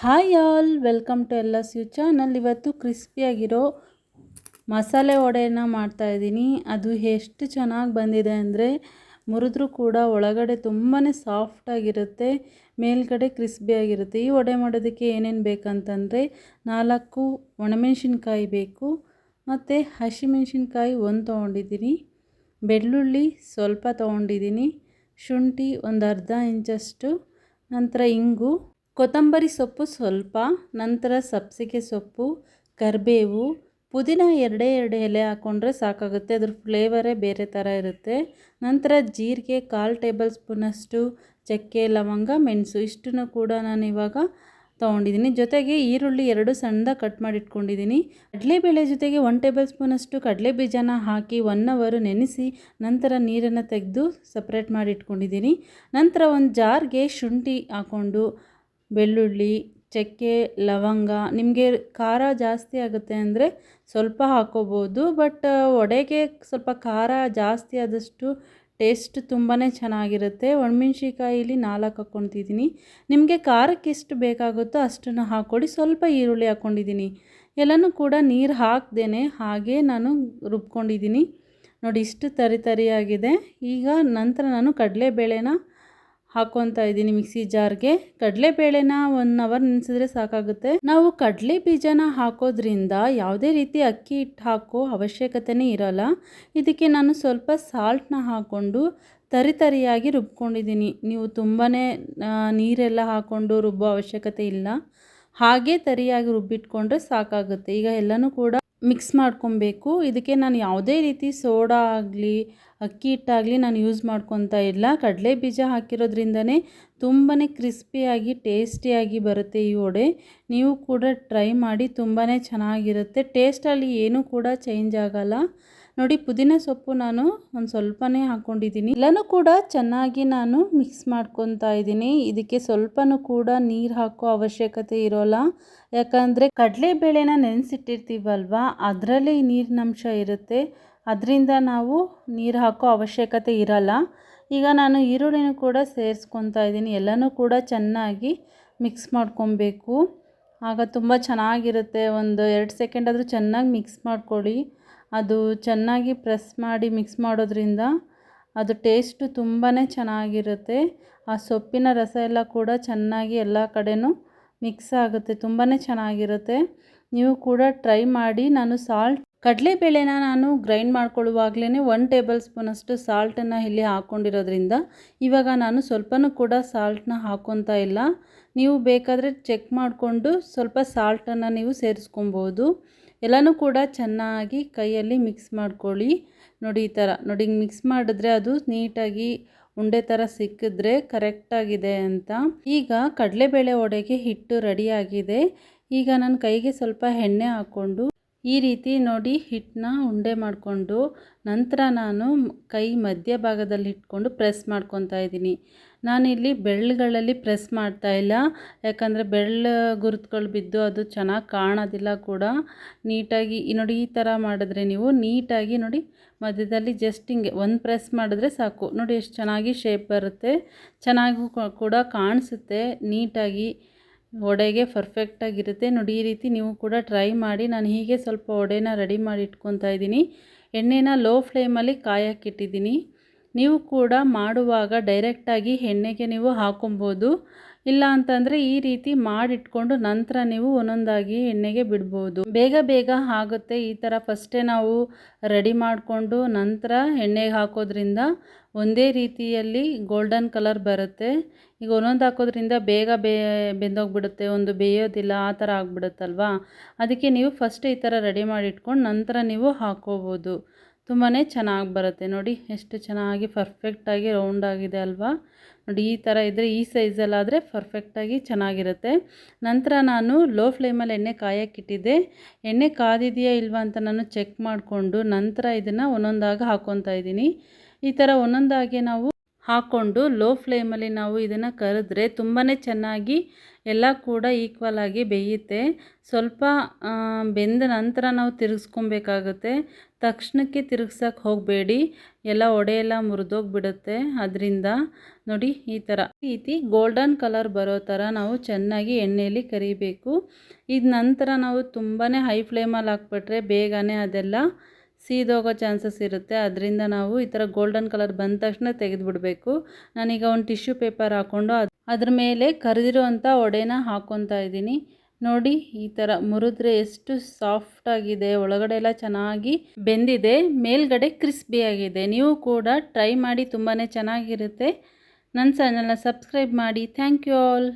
Hi all welcome to ಎಲ್ಲ ಯು channel ಇವತ್ತು ಕ್ರಿಸ್ಪಿಯಾಗಿರೋ ಮಸಾಲೆ ವಡೆನ ಮಾಡ್ತಾಯಿದ್ದೀನಿ ಅದು ಎಷ್ಟು ಚೆನ್ನಾಗಿ ಬಂದಿದೆ ಅಂದರೆ ಮುರಿದ್ರೂ ಕೂಡ ಒಳಗಡೆ ತುಂಬಾ ಸಾಫ್ಟಾಗಿರುತ್ತೆ ಮೇಲ್ಗಡೆ ಕ್ರಿಸ್ಪಿಯಾಗಿರುತ್ತೆ ಈ ವಡೆ ಮಾಡೋದಕ್ಕೆ ಏನೇನು ಬೇಕಂತಂದರೆ ನಾಲ್ಕು ಒಣಮೆಣಸಿನ್ಕಾಯಿ ಬೇಕು, ಮತ್ತು ಹಸಿಮೆಣಸಿನ್ಕಾಯಿ ಒಂದು ತೊಗೊಂಡಿದ್ದೀನಿ, ಬೆಳ್ಳುಳ್ಳಿ ಸ್ವಲ್ಪ ತೊಗೊಂಡಿದ್ದೀನಿ, ಶುಂಠಿ ಒಂದು ಅರ್ಧ ಇಂಚಷ್ಟು, ನಂತರ ಇಂಗು ಕೊತ್ತಂಬರಿ ಸೊಪ್ಪು ಸ್ವಲ್ಪ, ನಂತರ ಸಬ್ಸಿಗೆ ಸೊಪ್ಪು, ಕರಿಬೇವು, ಪುದೀನ ಎರಡೇ ಎರಡು ಎಲೆ ಹಾಕ್ಕೊಂಡ್ರೆ ಸಾಕಾಗುತ್ತೆ. ಅದ್ರ ಫ್ಲೇವರೇ ಬೇರೆ ಥರ ಇರುತ್ತೆ. ನಂತರ ಜೀರಿಗೆ ಕಾಲು ಟೇಬಲ್ ಸ್ಪೂನಷ್ಟು ಚಕ್ಕೆ, ಲವಂಗ, ಮೆಣಸು, ಇಷ್ಟನ್ನು ಕೂಡ ನಾನು ಇವಾಗ ತೊಗೊಂಡಿದ್ದೀನಿ. ಜೊತೆಗೆ ಈರುಳ್ಳಿ ಎರಡು ಸಣ್ಣದ ಕಟ್ ಮಾಡಿ ಇಟ್ಕೊಂಡಿದ್ದೀನಿ ಕಡಲೆಬೇಳೆ ಜೊತೆಗೆ ಒನ್ ಟೇಬಲ್ ಸ್ಪೂನಷ್ಟು ಕಡಲೆ ಬೀಜನ ಹಾಕಿ ಒನ್ ಅವರು ನೆನೆಸಿ ನಂತರ ನೀರನ್ನು ತೆಗೆದು ಸಪ್ರೇಟ್ ಮಾಡಿ ಇಟ್ಕೊಂಡಿದ್ದೀನಿ ನಂತರ ಒಂದು ಜಾರ್ಗೆ ಶುಂಠಿ ಹಾಕ್ಕೊಂಡು ಬೆಳ್ಳುಳ್ಳಿ, ಚಕ್ಕೆ, ಲವಂಗ, ನಿಮಗೆ ಖಾರ ಜಾಸ್ತಿ ಆಗುತ್ತೆ ಅಂದರೆ ಸ್ವಲ್ಪ ಹಾಕ್ಕೋಬೋದು ಬಟ್ ವಡೆಗೆ ಸ್ವಲ್ಪ ಖಾರ ಜಾಸ್ತಿ ಆದಷ್ಟು ಟೇಸ್ಟ್ ತುಂಬಾ ಚೆನ್ನಾಗಿರುತ್ತೆ. ಒಣಮೆಣ್ಸಿಕಾಯಿಲಿ ನಾಲ್ಕು ಹಾಕ್ಕೊತಿದ್ದೀನಿ ನಿಮಗೆ ಖಾರಕ್ಕೆ ಎಷ್ಟು ಬೇಕಾಗುತ್ತೋ ಅಷ್ಟನ್ನು ಹಾಕ್ಕೊಡಿ. ಸ್ವಲ್ಪ ಈರುಳ್ಳಿ ಹಾಕ್ಕೊಂಡಿದ್ದೀನಿ. ಎಲ್ಲನೂ ಕೂಡ ನೀರು ಹಾಕ್ದೇನೆ ಹಾಗೆ ನಾನು ರುಬ್ಕೊಂಡಿದ್ದೀನಿ. ನೋಡಿ, ಇಷ್ಟು ತರಿ ತರಿಯಾಗಿದೆ. ಈಗ ನಂತರ ನಾನು ಕಡಲೆಬೇಳೆನ ಹಾಕ್ಕೊತಾ ಇದ್ದೀನಿ ಮಿಕ್ಸಿ ಜಾರ್ಗೆ. ಕಡಲೆಬೇಳೆನ ಒನ್ ಅವರ್ ನೆನೆಸಿದ್ರೆ ಸಾಕಾಗುತ್ತೆ. ನಾವು ಕಡಲೆ ಬೀಜನ ಹಾಕೋದ್ರಿಂದ ಯಾವುದೇ ರೀತಿ ಅಕ್ಕಿ ಹಿಟ್ಟು ಹಾಕೋ ಅವಶ್ಯಕತೆನೇ ಇರೋಲ್ಲ. ಇದಕ್ಕೆ ನಾನು ಸ್ವಲ್ಪ ಸಾಲ್ಟ್ನ ಹಾಕ್ಕೊಂಡು ತರಿ ತರಿಯಾಗಿ ರುಬ್ಕೊಂಡಿದ್ದೀನಿ. ನೀವು ತುಂಬಾ ನೀರೆಲ್ಲ ಹಾಕ್ಕೊಂಡು ರುಬ್ಬೋ ಅವಶ್ಯಕತೆ ಇಲ್ಲ. ಹಾಗೆ ತರಿಯಾಗಿ ರುಬ್ಬಿಟ್ಕೊಂಡ್ರೆ ಸಾಕಾಗುತ್ತೆ. ಈಗ ಎಲ್ಲನೂ ಕೂಡ ಮಿಕ್ಸ್ ಮಾಡ್ಕೊಬೇಕು. ಇದಕ್ಕೆ ನಾನು ಯಾವುದೇ ರೀತಿ ಸೋಡಾ ಆಗಲಿ, ಅಕ್ಕಿ ಹಿಟ್ಟಾಗಲಿ ನಾನು ಯೂಸ್ ಮಾಡ್ಕೊತಾ ಇಲ್ಲ. ಕಡಲೆ ಬೀಜ ಹಾಕಿರೋದ್ರಿಂದನೇ ತುಂಬಾ ಕ್ರಿಸ್ಪಿಯಾಗಿ ಟೇಸ್ಟಿಯಾಗಿ ಬರುತ್ತೆ ಈ ವಡೆ. ನೀವು ಕೂಡ ಟ್ರೈ ಮಾಡಿ ತುಂಬಾ ಚೆನ್ನಾಗಿರುತ್ತೆ. ಟೇಸ್ಟಲ್ಲಿ ಏನೂ ಕೂಡ ಚೇಂಜ್ ಆಗೋಲ್ಲ. ನೋಡಿ, ಪುದೀನ ಸೊಪ್ಪು ನಾನು ಒಂದು ಸ್ವಲ್ಪನೇ ಹಾಕ್ಕೊಂಡಿದ್ದೀನಿ ಎಲ್ಲನೂ ಕೂಡ ಚೆನ್ನಾಗಿ ನಾನು ಮಿಕ್ಸ್ ಮಾಡ್ಕೊತಾ ಇದ್ದೀನಿ. ಇದಕ್ಕೆ ಸ್ವಲ್ಪನೂ ಕೂಡ ನೀರು ಹಾಕೋ ಅವಶ್ಯಕತೆ ಇರೋಲ್ಲ. ಯಾಕಂದರೆ ಕಡಲೆಬೇಳೆನ ನೆನೆಸಿಟ್ಟಿರ್ತೀವಲ್ವ, ಅದರಲ್ಲಿ ನೀರಿನಂಶ ಇರುತ್ತೆ. ಅದರಿಂದ ನಾವು ನೀರು ಹಾಕೋ ಅವಶ್ಯಕತೆ ಇರಲ್ಲ. ಈಗ ನಾನು ಈರುಳ್ಳಿನೂ ಕೂಡ ಸೇರಿಸ್ಕೊತಾ ಇದ್ದೀನಿ. ಎಲ್ಲನೂ ಕೂಡ ಚೆನ್ನಾಗಿ ಮಿಕ್ಸ್ ಮಾಡ್ಕೊಬೇಕು. ಆಗ ತುಂಬ ಚೆನ್ನಾಗಿರುತ್ತೆ. ಒಂದು ಎರಡು ಸೆಕೆಂಡ್ ಆದರೂ ಚೆನ್ನಾಗಿ ಮಿಕ್ಸ್ ಮಾಡ್ಕೊಳ್ಳಿ. ಅದು ಚೆನ್ನಾಗಿ ಪ್ರೆಸ್ ಮಾಡಿ ಮಿಕ್ಸ್ ಮಾಡೋದ್ರಿಂದ ಅದು ಟೇಸ್ಟು ತುಂಬಾ ಚೆನ್ನಾಗಿರುತ್ತೆ. ಆ ಸೊಪ್ಪಿನ ರಸ ಎಲ್ಲ ಕೂಡ ಚೆನ್ನಾಗಿ ಎಲ್ಲ ಕಡೆಯೂ ಮಿಕ್ಸ್ ಆಗುತ್ತೆ ತುಂಬಾ ಚೆನ್ನಾಗಿರುತ್ತೆ. ನೀವು ಕೂಡ ಟ್ರೈ ಮಾಡಿ. ನಾನು ಸಾಲ್ಟ್, ಕಡಲೆಬೇಳೆನ ನಾನು ಗ್ರೈಂಡ್ ಮಾಡ್ಕೊಳ್ಳುವಾಗಲೇ ಒನ್ ಟೇಬಲ್ ಸ್ಪೂನಷ್ಟು ಸಾಲ್ಟನ್ನು ಇಲ್ಲಿ ಹಾಕ್ಕೊಂಡಿರೋದ್ರಿಂದ ಇವಾಗ ನಾನು ಸ್ವಲ್ಪನೂ ಕೂಡ ಸಾಲ್ಟನ್ನ ಹಾಕ್ಕೊತಾ ಇಲ್ಲ. ನೀವು ಬೇಕಾದರೆ ಚೆಕ್ ಮಾಡಿಕೊಂಡು ಸ್ವಲ್ಪ ಸಾಲ್ಟನ್ನು ನೀವು ಸೇರಿಸ್ಕೊಬೋದು. ಎಲ್ಲನೂ ಕೂಡ ಚೆನ್ನಾಗಿ ಕೈಯಲ್ಲಿ ಮಿಕ್ಸ್ ಮಾಡ್ಕೊಳ್ಳಿ. ನೋಡಿ ಈ ಥರ. ನೋಡಿ ಮಿಕ್ಸ್ ಮಾಡಿದ್ರೆ ಅದು ನೀಟಾಗಿ ಉಂಡೆ ಥರ ಸಿಕ್ಕಿದ್ರೆ ಕರೆಕ್ಟಾಗಿದೆ ಅಂತ. ಈಗ ಕಡಲೆಬೇಳೆ ಒಡೆಗೆ ಹಿಟ್ಟು ರೆಡಿಯಾಗಿದೆ ಈಗ ನಾನು ಕೈಗೆ ಸ್ವಲ್ಪ ಎಣ್ಣೆ ಹಾಕ್ಕೊಂಡು ಈ ರೀತಿ ನೋಡಿ ಹಿಟ್ಟನ್ನ ಉಂಡೆ ಮಾಡಿಕೊಂಡು ನಂತರ ನಾನು ಕೈ ಮಧ್ಯಭಾಗದಲ್ಲಿ ಇಟ್ಕೊಂಡು ಪ್ರೆಸ್ ಮಾಡ್ಕೊತಾ ಇದ್ದೀನಿ. ನಾನಿಲ್ಲಿ ಬೆಳ್ಳುಗಳಲ್ಲಿ ಪ್ರೆಸ್ ಮಾಡ್ತಾ ಇಲ್ಲ. ಯಾಕಂದರೆ ಬೆಳ್ಳು ಗುರುತುಗಳು ಬಿದ್ದು ಅದು ಚೆನ್ನಾಗಿ ಕಾಣೋದಿಲ್ಲ ಕೂಡ. ನೀಟಾಗಿ ನೋಡಿ ಈ ಥರ ಮಾಡಿದ್ರೆ ನೀವು ನೀಟಾಗಿ ನೋಡಿ ಮಧ್ಯದಲ್ಲಿ ಜಸ್ಟ್ ಹಿಂಗೆ ಒಂದು ಪ್ರೆಸ್ ಮಾಡಿದ್ರೆ ಸಾಕು. ನೋಡಿ ಎಷ್ಟು ಚೆನ್ನಾಗಿ ಶೇಪ್ ಬರುತ್ತೆ. ಚೆನ್ನಾಗೂ ಕೂಡ ಕಾಣಿಸುತ್ತೆ ನೀಟಾಗಿ. ವಡೆಗೆ ಪರ್ಫೆಕ್ಟಾಗಿರುತ್ತೆ ನೋಡಿ, ಈ ರೀತಿ ನೀವು ಕೂಡ ಟ್ರೈ ಮಾಡಿ, ನಾನು ಹೀಗೆ ಸ್ವಲ್ಪ ವಡೆನ ರೆಡಿ ಮಾಡಿ ಇಟ್ಕೊತಾ ಇದ್ದೀನಿ. ಎಣ್ಣೆನ ಲೋ ಫ್ಲೇಮಲ್ಲಿ ಕಾಯಕ್ಕಿಟ್ಟಿದ್ದೀನಿ ನೀವು ಕೂಡ ಮಾಡುವಾಗ ಡೈರೆಕ್ಟಾಗಿ ಎಣ್ಣೆಗೆ ನೀವು ಹಾಕೊಬೋದು. ಇಲ್ಲ ಅಂತಂದರೆ ಈ ರೀತಿ ಮಾಡಿಟ್ಕೊಂಡು ನಂತರ ನೀವು ಒಂದೊಂದಾಗಿ ಎಣ್ಣೆಗೆ ಬಿಡ್ಬೋದು. ಬೇಗ ಬೇಗ ಆಗುತ್ತೆ. ಈ ಥರ ಫಸ್ಟೇ ನಾವು ರೆಡಿ ಮಾಡಿಕೊಂಡು ನಂತರ ಎಣ್ಣೆಗೆ ಹಾಕೋದ್ರಿಂದ ಒಂದೇ ರೀತಿಯಲ್ಲಿ ಗೋಲ್ಡನ್ ಕಲರ್ ಬರುತ್ತೆ. ಈಗ ಒಂದೊಂದು ಹಾಕೋದ್ರಿಂದ ಬೇಗ ಬೇ, ಬೆಂದೋಗ್ಬಿಡುತ್ತೆ. ಒಂದು ಬೇಯೋದಿಲ್ಲ, ಆ ಥರ ಆಗ್ಬಿಡುತ್ತಲ್ವಾ? ಅದಕ್ಕೆ ನೀವು ಫಸ್ಟ್ ಈ ಥರ ರೆಡಿ ಮಾಡಿ ಇಟ್ಕೊಂಡು ನಂತರ ನೀವು ಹಾಕ್ಕೋಬೋದು ತುಂಬಾ ಚೆನ್ನಾಗಿ ಬರುತ್ತೆ. ನೋಡಿ, ಎಷ್ಟು ಚೆನ್ನಾಗಿ ಪರ್ಫೆಕ್ಟಾಗಿ ರೌಂಡ್ ಆಗಿದೆ ಅಲ್ವಾ? ನೋಡಿ, ಈ ಥರ ಇದ್ದರೆ ಈ ಸೈಜಲ್ಲಾದರೆ ಪರ್ಫೆಕ್ಟಾಗಿ ಚೆನ್ನಾಗಿರುತ್ತೆ. ನಂತರ ನಾನು ಲೋ ಫ್ಲೇಮಲ್ಲಿ ಎಣ್ಣೆ ಕಾಯಕ್ಕಿಟ್ಟಿದ್ದೆ ಎಣ್ಣೆ ಕಾದಿದೆಯಾ ಇಲ್ವಾ ಅಂತ ನಾನು ಚೆಕ್ ಮಾಡಿಕೊಂಡು ನಂತರ ಇದನ್ನು ಒಂದೊಂದಾಗಿ ಹಾಕ್ಕೊತಾ ಇದ್ದೀನಿ. ಈ ಥರ ಒಂದೊಂದಾಗಿ ನಾವು ಹಾಕ್ಕೊಂಡು ಲೋ ಫ್ಲೇಮಲ್ಲಿ ನಾವು ಇದನ್ನು ಕರೆದ್ರೆ ತುಂಬಾ ಚೆನ್ನಾಗಿ ಎಲ್ಲ ಕೂಡ ಈಕ್ವಲ್ ಆಗಿ ಬೇಯುತ್ತೆ. ಸ್ವಲ್ಪ ಬೆಂದ ನಂತರ ನಾವು ತಿರುಗಿಸ್ಕೊಬೇಕಾಗುತ್ತೆ. ತಕ್ಷಣಕ್ಕೆ ತಿರುಗ್ಸೋಕ್ಕೆ ಹೋಗಬೇಡಿ. ಎಲ್ಲ ಒಡೆಯೆಲ್ಲ ಮುರಿದೋಗ್ಬಿಡುತ್ತೆ. ಅದರಿಂದ ನೋಡಿ ಈ ಥರ ರೀತಿ ಗೋಲ್ಡನ್ ಕಲರ್ ಬರೋ ಥರ ನಾವು ಚೆನ್ನಾಗಿ ಎಣ್ಣೆಯಲ್ಲಿ ಕರಿಬೇಕು. ಇದು ನಂತರ ನಾವು ತುಂಬಾ ಹೈ ಫ್ಲೇಮಲ್ಲಿ ಹಾಕ್ಬಿಟ್ರೆ ಬೇಗನೆ ಅದೆಲ್ಲ ಸೀದೋಗೋ ಚಾನ್ಸಸ್ ಇರುತ್ತೆ. ಅದರಿಂದ ನಾವು ಈ ಥರ ಗೋಲ್ಡನ್ ಕಲರ್ ಬಂದ ತಕ್ಷಣ ತೆಗೆದುಬಿಡಬೇಕು. ನಾನೀಗ ಒಂದು ಟಿಶ್ಯೂ ಪೇಪರ್ ಹಾಕ್ಕೊಂಡು ಅದು, ಅದ್ರ ಮೇಲೆ ಕರೆದಿರುವಂಥ ಒಡೆನ ಹಾಕ್ಕೊತಾ ಇದ್ದೀನಿ. ನೋಡಿ ಈ ಥರ ಮುರಿದ್ರೆ ಎಷ್ಟು ಸಾಫ್ಟ್ ಆಗಿದೆ. ಒಳಗಡೆ ಎಲ್ಲ ಚೆನ್ನಾಗಿ ಬೆಂದಿದೆ. ಮೇಲ್ಗಡೆ ಕ್ರಿಸ್ಪಿ ಆಗಿದೆ. ನೀವು ಕೂಡ ಟ್ರೈ ಮಾಡಿ ತುಂಬಾ ಚೆನ್ನಾಗಿರುತ್ತೆ. ನನ್ನ ಚಾನಲ್ನ ಸಬ್ಸ್ಕ್ರೈಬ್ ಮಾಡಿ. Thank you all.